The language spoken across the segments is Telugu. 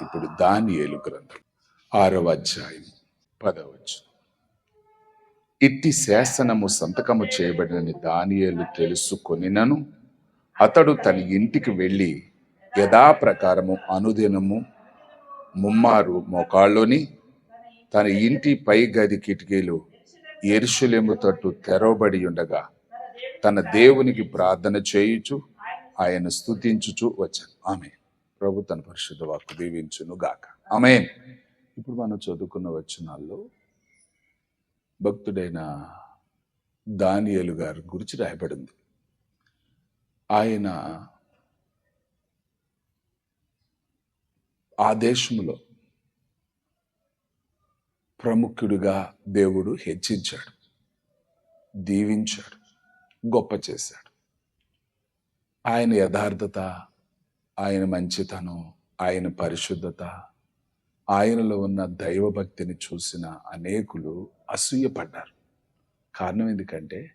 ఇప్పుడు దానియేలు గ్రంథం ఆరవ అధ్యాయం పదవచ్చు ఇట్టి శాసనము సంతకము చేయబడినని దానియేలు తెలుసుకొనినను అతడు తన ఇంటికి వెళ్ళి యథాప్రకారము అనుదినము ముమ్మారు మోకాళ్ళలోని తన ఇంటి పై గది కిటికీలు ఎరుషులేము తట్టు తెరవబడి ఉండగా తన దేవునికి ప్రార్థన చేయుచు ఆయన స్థుతించుచు వచ్చాను. ఆమె ప్రభు తన పరిశుద్ధ వాక్కు దీవించును గాక. ఆమె ఇప్పుడు మనం చదువుకున్న వచనాల్లో భక్తుడైన దానియలు గారి గురించి రాయబడింది. ఆయన ఆ దేశంలో ప్రముఖుడిగా దేవుడు హెచ్చించాడు. దీవించాడు. గొప్ప చేశాడు. ఆయన యథార్థత ఆయన మంచితనం ఆయన పరిశుద్ధత ఆయనలో ఉన్న దైవభక్తిని చూసిన అనేకులు అసూయపడ్డారు. కారణం ఎందుకంటే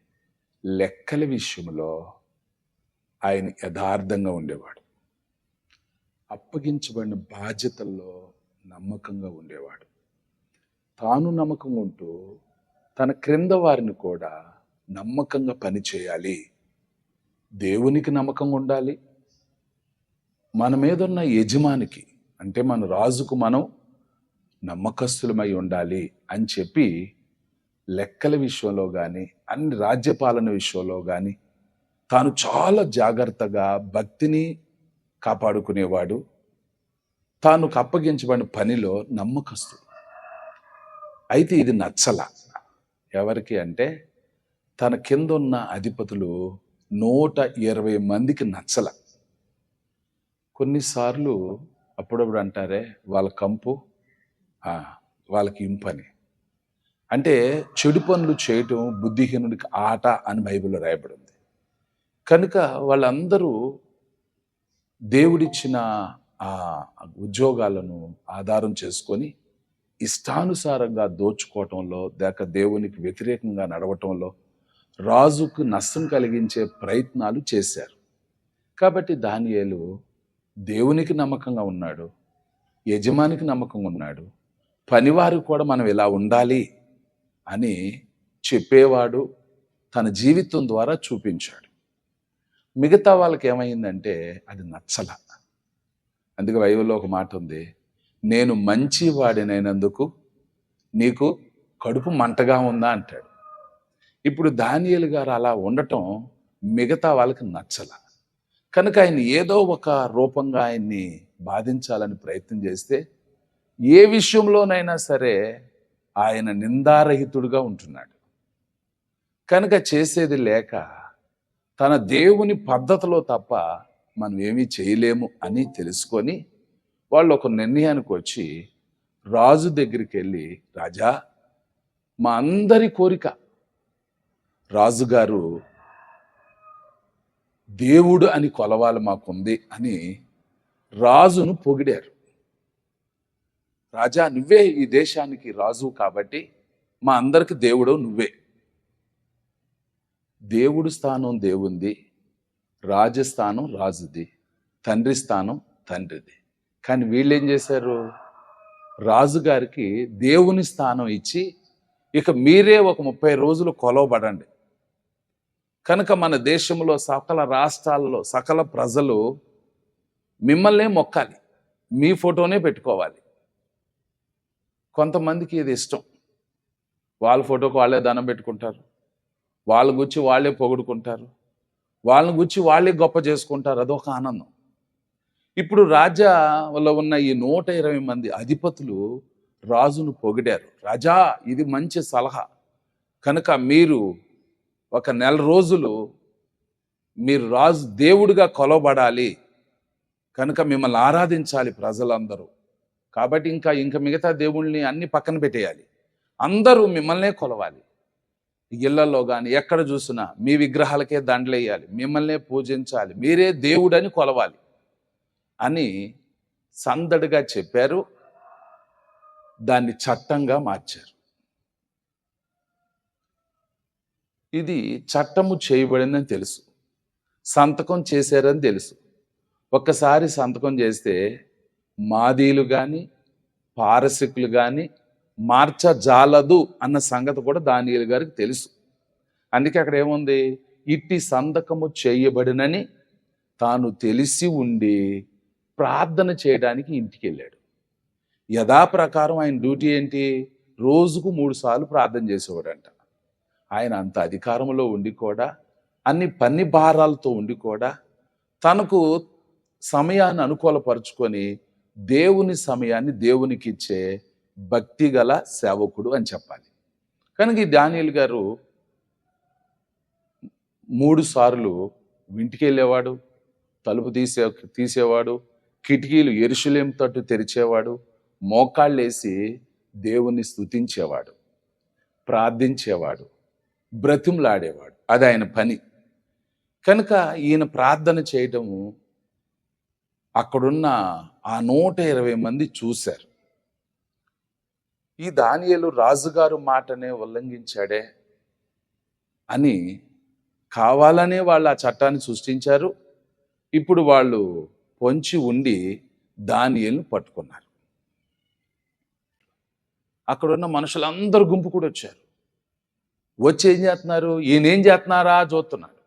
లెక్కల విషయంలో ఆయన యథార్థంగా ఉండేవాడు. అప్పగించబడిన బాధ్యతల్లో నమ్మకంగా ఉండేవాడు. తాను నమ్మకం ఉంటూ తన క్రింద వారిని కూడా నమ్మకంగా పనిచేయాలి దేవునికి నమ్మకంగా ఉండాలి. మన మీద ఉన్న యజమానికి అంటే మన రాజుకు మనం నమ్మకస్తులమై ఉండాలి అని చెప్పి లెక్కల విషయంలో కానీ అన్ని రాజ్యపాలన విషయంలో కానీ తాను చాలా జాగ్రత్తగా భక్తిని కాపాడుకునేవాడు. తాను అప్పగించబడిన పనిలో నమ్మకస్తుడు. అయితే ఇది నచ్చల. ఎవరికి అంటే తన కింద ఉన్న అధిపతులు నూట ఇరవై మందికి నచ్చల. కొన్నిసార్లు అప్పుడప్పుడు అంటారే వాళ్ళ కంపు వాళ్ళకి ఇంపని. అంటే చెడు పనులు చేయటం బుద్ధిహీనుడికి ఆట అని బైబిల్లో రాయబడింది. కనుక వాళ్ళందరూ దేవుడిచ్చిన ఆ ఉద్యోగాలను ఆధారం చేసుకొని ఇష్టానుసారంగా దోచుకోవటంలో లేక దేవునికి వ్యతిరేకంగా నడవటంలో రాజుకు నష్టం కలిగించే ప్రయత్నాలు చేశారు. కాబట్టి దానియేలు దేవునికి నమ్మకంగా ఉన్నాడు. యజమానికి నమ్మకంగా ఉన్నాడు. పనివారు కూడా మనం ఇలా ఉండాలి అని చెప్పేవాడు తన జీవితం ద్వారా చూపించాడు. మిగతా వాళ్ళకి ఏమైందంటే అది నచ్చల. అందుకే బైబిల్లో ఒక మాట ఉంది. నేను మంచి వాడినైనందుకు నీకు కడుపు మంటగా ఉందా అంటాడు. ఇప్పుడు దానియలు గారు అలా ఉండటం మిగతా వాళ్ళకి నచ్చల. కనుక ఆయన ఏదో ఒక రూపంగా ఆయన్ని బాధించాలని ప్రయత్నం చేస్తే ఏ విషయంలోనైనా సరే ఆయన నిందారహితుడుగా ఉంటున్నాడు. కనుక చేసేది లేక తన దేవుని పద్ధతిలో తప్ప మనం ఏమీ చేయలేము అని తెలుసుకొని వాళ్ళు ఒక నిర్ణయానికి వచ్చి రాజు దగ్గరికి వెళ్ళి రాజా మా అందరి కోరిక. రాజుగారు దేవుడు అని కొలవాలి మాకుంది అని రాజును పొగిడారు. రాజా నువ్వే ఈ దేశానికి రాజు కాబట్టి మా అందరికి దేవుడు నువ్వే. దేవుడు స్థానం దేవుంది రాజస్థానం రాజుది తండ్రి స్థానం తండ్రిది. కానీ వీళ్ళు ఏం చేశారు రాజుగారికి దేవుని స్థానం ఇచ్చి ఇక మీరే ఒక ముప్పై రోజులు కొలవబడండి. కనుక మన దేశంలో సకల రాష్ట్రాల్లో సకల ప్రజలు మిమ్మల్నే మొక్కాలి. మీ ఫోటోనే పెట్టుకోవాలి. కొంతమందికి ఇది ఇష్టం. వాళ్ళ ఫోటోకి వాళ్ళే దండం పెట్టుకుంటారు. వాళ్ళ గుచ్చి వాళ్ళే పొగుడుకుంటారు. వాళ్ళని గుచ్చి వాళ్ళే గొప్ప చేసుకుంటారు. అదొక ఆనందం. ఇప్పుడు రాజాలో ఉన్న ఈ నూట ఇరవై మంది అధిపతులు రాజును పొగిడారు. రాజా ఇది మంచి సలహా. కనుక మీరు ఒక నెల రోజులు మీరు రాజు దేవుడిగా కొలవబడాలి. కనుక మిమ్మల్ని ఆరాధించాలి ప్రజలందరూ. కాబట్టి ఇంకా ఇంకా మిగతా దేవుళ్ళని అన్ని పక్కన పెట్టేయాలి. అందరూ మిమ్మల్నే కొలవాలి. ఇళ్ళలో కానీ ఎక్కడ చూసినా మీ విగ్రహాలకే దండలేయాలి. మిమ్మల్నే పూజించాలి. మీరే దేవుడని కొలవాలి. అని సందడిగా చెప్పారు. దాన్ని చట్టంగా మార్చారు. ఇది చట్టము చేయబడిందని తెలుసు. సంతకం చేశారని తెలుసు. ఒక్కసారి సంతకం చేస్తే మాదీలు కానీ పారసికులు కానీ మార్చజాలదు అన్న సంగతి కూడా దానియేలు గారికి తెలుసు. అందుకే అక్కడ ఏముంది? ఇట్టి సంతకము చేయబడినని తాను తెలిసి ఉండి ప్రార్థన చేయడానికి ఇంటికి వెళ్ళాడు యథాప్రకారం ఆయన డ్యూటీ ఏంటి? రోజుకు మూడు సార్లు ప్రార్థన చేసేవాడంట. ఆయన అంత అధికారంలో ఉండి కూడా అన్ని పన్ని భారాలతో ఉండి కూడా తనకు సమయాన్ని అనుకూలపరుచుకొని దేవుని సమయాన్ని దేవునికి ఇచ్చే భక్తి గల సేవకుడు అని చెప్పాలి. కనుక ఈ దానియల్ గారు మూడు సార్లు ఇంటికి వెళ్ళేవాడు తలుపు తీసే తీసేవాడు కిటికీలు ఎరుషులేం తట్టు తెరిచేవాడు మోకాళ్ళేసి దేవుణ్ణి స్తుతించేవాడు ప్రార్థించేవాడు. బ్రతిమలాడేవాడు. అది ఆయన పని. కనుక ఈయన ప్రార్థన చేయటము అక్కడున్న ఆ నూట ఇరవై మంది చూశారు. ఈ దానియలు రాజుగారు మాటనే ఉల్లంఘించాడే అని కావాలనే వాళ్ళు ఆ చట్టాన్ని సృష్టించారు. ఇప్పుడు వాళ్ళు పొంచి ఉండి దానియల్ని పట్టుకున్నారు. అక్కడున్న మనుషులందరూ గుంపు కూడా వచ్చారు. వచ్చి ఏం చేస్తున్నారు? ఈయన ఏం చేస్తున్నారా చూస్తున్నాడు.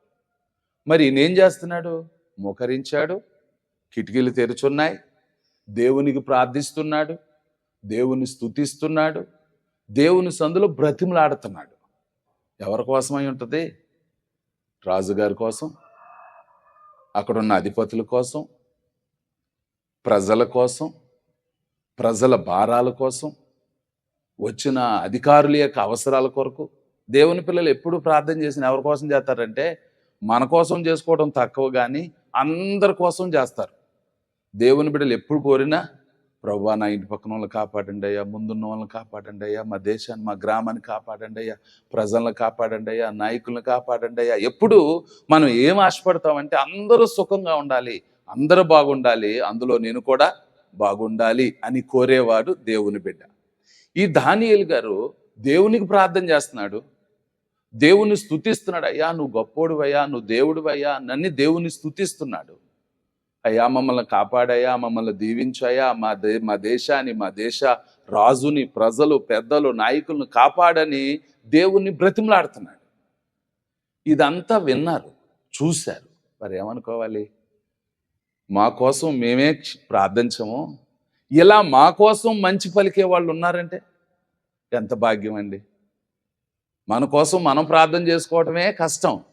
మరి ఈయన ఏం చేస్తున్నాడు? మోకరించాడు. కిటికీలు తెరుచున్నాయి. దేవునికి ప్రార్థిస్తున్నాడు. దేవుని స్తుతిస్తున్నాడు. దేవుని సందులో బ్రతిమలాడుతున్నాడు. ఎవరి కోసమై ఉంటుంది? రాజుగారి కోసం? అక్కడున్న అధిపతుల కోసం? ప్రజల కోసం? ప్రజల భారాల కోసం? వచ్చిన అధికారుల యొక్క అవసరాల కొరకు? దేవుని పిల్లలు ఎప్పుడు ప్రార్థన చేసిన ఎవరి కోసం చేస్తారంటే మన కోసం చేసుకోవడం తక్కువ కానీ అందరి కోసం చేస్తారు. దేవుని బిడ్డలు ఎప్పుడు కోరినా ప్రభా నా ఇంటి పక్కన వాళ్ళని కాపాడండి అయ్యా ముందున్న వాళ్ళని కాపాడండి అయ్యా మా దేశాన్ని మా గ్రామాన్ని కాపాడండి అయ్యా ప్రజలను కాపాడండి అయ్యా నాయకులను కాపాడండి అయ్యా. ఎప్పుడు మనం ఏం ఆశపడతామంటే అందరూ సుఖంగా ఉండాలి అందరూ బాగుండాలి అందులో నేను కూడా బాగుండాలి అని కోరేవాడు దేవుని బిడ్డ. ఈ దానియలు గారు దేవునికి ప్రార్థన చేస్తున్నాడు. దేవుని స్థుతిస్తున్నాడు అయ్యా నువ్వు గొప్పోడు అయ్యా నువ్వు దేవుడు అయ్యా నన్ను దేవుని స్తుతిస్తున్నాడు. అయ్యా మమ్మల్ని కాపాడయ్యా మమ్మల్ని దీవించయ్యా మా దే మా దేశాన్ని మా దేశ రాజుని ప్రజలు పెద్దలు నాయకులను కాపాడని దేవుణ్ణి బ్రతిమలాడుతున్నాడు. ఇదంతా విన్నారు చూశారు. మరి ఏమనుకోవాలి? మా కోసం మేమే ప్రార్థించము. ఇలా మా కోసం మంచి పలికే వాళ్ళు ఉన్నారంటే ఎంత భాగ్యం అండి. మన కోసం మనం ప్రార్థన చేసుకోవటమే కష్టం.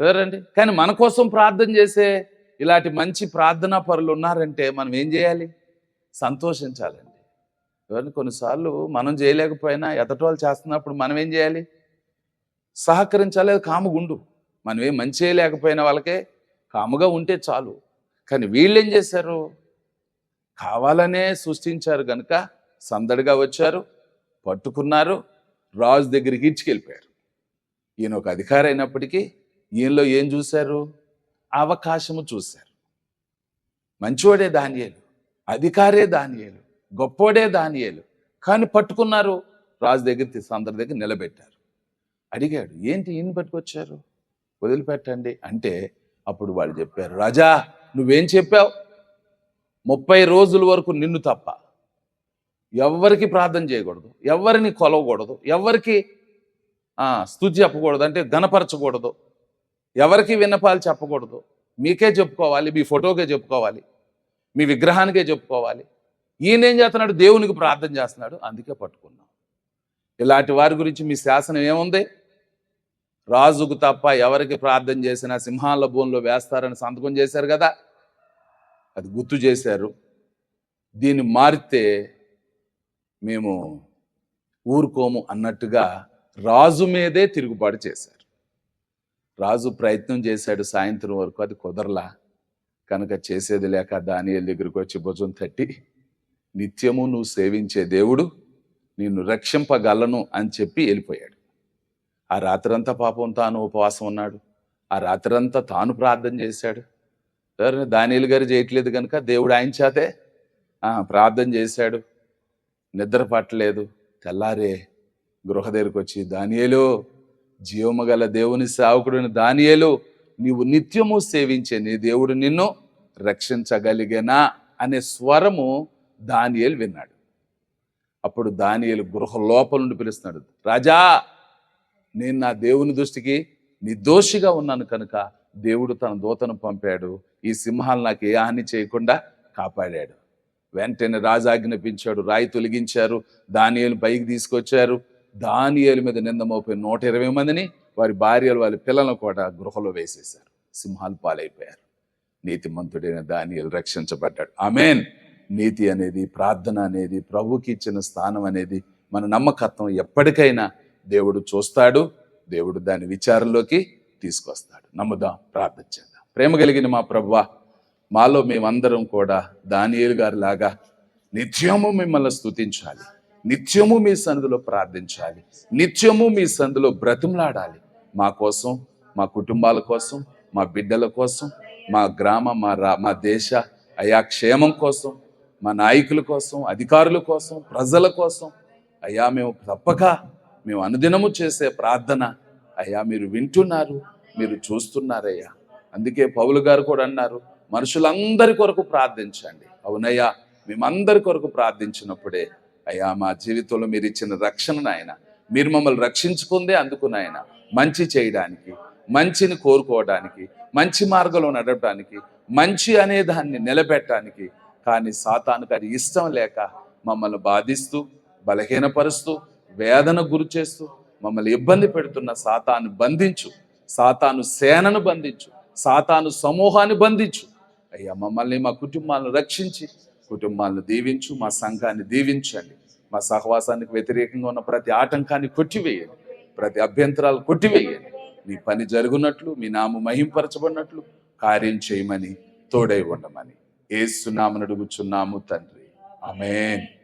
ఎవరండి? కానీ మన కోసం ప్రార్థన చేసే ఇలాంటి మంచి ప్రార్థనా పరులు ఉన్నారంటే మనం ఏం చేయాలి? సంతోషించాలండి. ఎవరిని కొన్నిసార్లు మనం చేయలేకపోయినా ఎదటి చేస్తున్నప్పుడు మనం ఏం చేయాలి? సహకరించాలి. అది కాముగుండు మనం ఏం మంచి చేయలేకపోయినా వాళ్ళకే కాముగా ఉంటే చాలు. కానీ వీళ్ళు ఏం చేశారు? కావాలనే సృష్టించారు కనుక సందడిగా వచ్చారు పట్టుకున్నారు రాజు దగ్గరికి ఇచ్చుకెళ్ళిపోయారు. ఈయన ఒక అధికారి అయినప్పటికీ ఈయనలో ఏం చూశారు? అవకాశము చూశారు. మంచివాడే దానియేలు అధికారే దానియేలు గొప్పోడే దానియేలు. కానీ పట్టుకున్నారు. రాజు దగ్గర అందరి దగ్గర నిలబెట్టారు. అడిగాడు ఏంటి ఈయన పట్టుకొచ్చారు? వదిలిపెట్టండి. అంటే అప్పుడు వాళ్ళు చెప్పారు రాజా నువ్వేం చెప్పావు? ముప్పై రోజుల వరకు నిన్ను తప్ప ఎవ్వరికి ప్రార్థన చేయకూడదు ఎవరిని కొలవకూడదు ఎవరికి స్థుతి చెప్పకూడదు అంటే గనపరచకూడదు ఎవరికి విన్నపాలు చెప్పకూడదు. మీకే చెప్పుకోవాలి మీ ఫోటోకే చెప్పుకోవాలి మీ విగ్రహానికే చెప్పుకోవాలి. ఈయన ఏం చేస్తున్నాడు? దేవునికి ప్రార్థన చేస్తున్నాడు. అందుకే పట్టుకున్నాం. ఇలాంటి వారి గురించి మీ శాసనం ఏముంది? రాజుకు తప్ప ఎవరికి ప్రార్థన చేసినా సింహాల భూమిలో వేస్తారని సంతకం చేశారు కదా? అది గుర్తు చేశారు. దీన్ని మారితే మేము ఊరుకోము అన్నట్టుగా రాజు మీదే తిరుగుబాటు చేశారు. రాజు ప్రయత్నం చేశాడు సాయంత్రం వరకు అది కుదరలా. కనుక చేసేది లేక దానియల్ దగ్గరికి వచ్చి భుజం తట్టి నిత్యము నువ్వు సేవించే దేవుడు నిన్ను రక్షింపగలను అని చెప్పి వెళ్ళిపోయాడు. ఆ రాత్రంతా పాపం తాను ఉపవాసం ఉన్నాడు. ఆ రాత్రంతా తాను ప్రార్థన చేశాడు. దానియలు గారు చేయట్లేదు కనుక దేవుడు ఆయన చేతే ప్రార్థన చేశాడు. నిద్ర పట్టలేదు. తెల్లారే గృహ దగ్గరికి వచ్చి దానియేలు జీవము గల దేవుని సేవకుడిని దానియేలు నీవు నిత్యము సేవించే నీ దేవుడు నిన్ను రక్షించగలిగేనా? అనే స్వరము దానియేలు విన్నాడు. అప్పుడు దానియేలు గృహ లోపల నుండి పిలుస్తున్నాడు రాజా నేను నా దేవుని దృష్టికి నిర్దోషిగా ఉన్నాను కనుక దేవుడు తన దూతను పంపాడు. ఈ సింహాలు నాకు ఏ హాని చేయకుండా కాపాడాడు. వెంటనే రాజు ఆజ్ఞాపించాడు రాయి తొలగించారు దానియలు పైకి తీసుకొచ్చారు. దానియలు మీద నింద మోపే నూట ఇరవై మందిని వారి భార్యలు వారి పిల్లలను కూడా గృహలో వేసేశారు. సింహాలు పాలైపోయారు. నీతిమంతుడైన దానియలు రక్షించబడ్డాడు. ఆమెన్. నీతి అనేది ప్రార్థన అనేది ప్రభుకి ఇచ్చిన స్థానం అనేది మన నమ్మకత్వం ఎప్పటికైనా దేవుడు చూస్తాడు దేవుడు దాని విచారంలోకి తీసుకొస్తాడు. నమ్ముదాం ప్రార్థన చేద్దాం. ప్రేమ కలిగిన మా ప్రభువా మాలో మేమందరం కూడా దానియేలు గారి లాగా నిత్యము మిమ్మల్ని స్తుతించాలి. నిత్యము మీ సందులో ప్రార్థించాలి. నిత్యము మీ సందులో బ్రతిమలాడాలి. మా కోసం మా కుటుంబాల కోసం మా బిడ్డల కోసం మా గ్రామ మా రా మా దేశ అయా క్షేమం కోసం మా నాయకుల కోసం అధికారుల కోసం ప్రజల కోసం అయ్యా మేము తప్పక మేము అనుదినము చేసే ప్రార్థన అయ్యా మీరు వింటున్నారు మీరు చూస్తున్నారయ్యా. అందుకే పౌలు గారు కూడా అన్నారు మనుషులందరి కొరకు ప్రార్థించండి. అవునయ్యా మేమందరి కొరకు ప్రార్థించినప్పుడే అయ్యా మా జీవితంలో మీరు ఇచ్చిన రక్షణ నాయన మీరు మమ్మల్ని రక్షించుకుందే అందుకు నాయన మంచి చేయడానికి మంచిని కోరుకోవడానికి మంచి మార్గంలో నడవడానికి మంచి అనే దాన్ని నిలబెట్టడానికి. కానీ సాతానుకు అది ఇష్టం లేక మమ్మల్ని బాధిస్తూ బలహీనపరుస్తూ వేదన గురి చేస్తూ మమ్మల్ని ఇబ్బంది పెడుతున్న సాతాను బంధించు. సాతాను సేనను బంధించు. సాతాను సమూహాన్ని బంధించు. అయ్యా మమ్మల్ని మా కుటుంబాలను రక్షించి కుటుంబాలను దీవించు మా సంఘాన్ని దీవించండి. మా సహవాసానికి వ్యతిరేకంగా ఉన్న ప్రతి ఆటంకాన్ని కొట్టివేయండి. ప్రతి అభ్యంతరాలు కొట్టివేయండి. మీ పని జరుగునట్లు మీ నామ మహింపరచబడినట్లు కార్యం చేయమని తోడై ఉండమని. ఏసునామను అడుగుచున్నాము తండ్రి. ఆమెన్.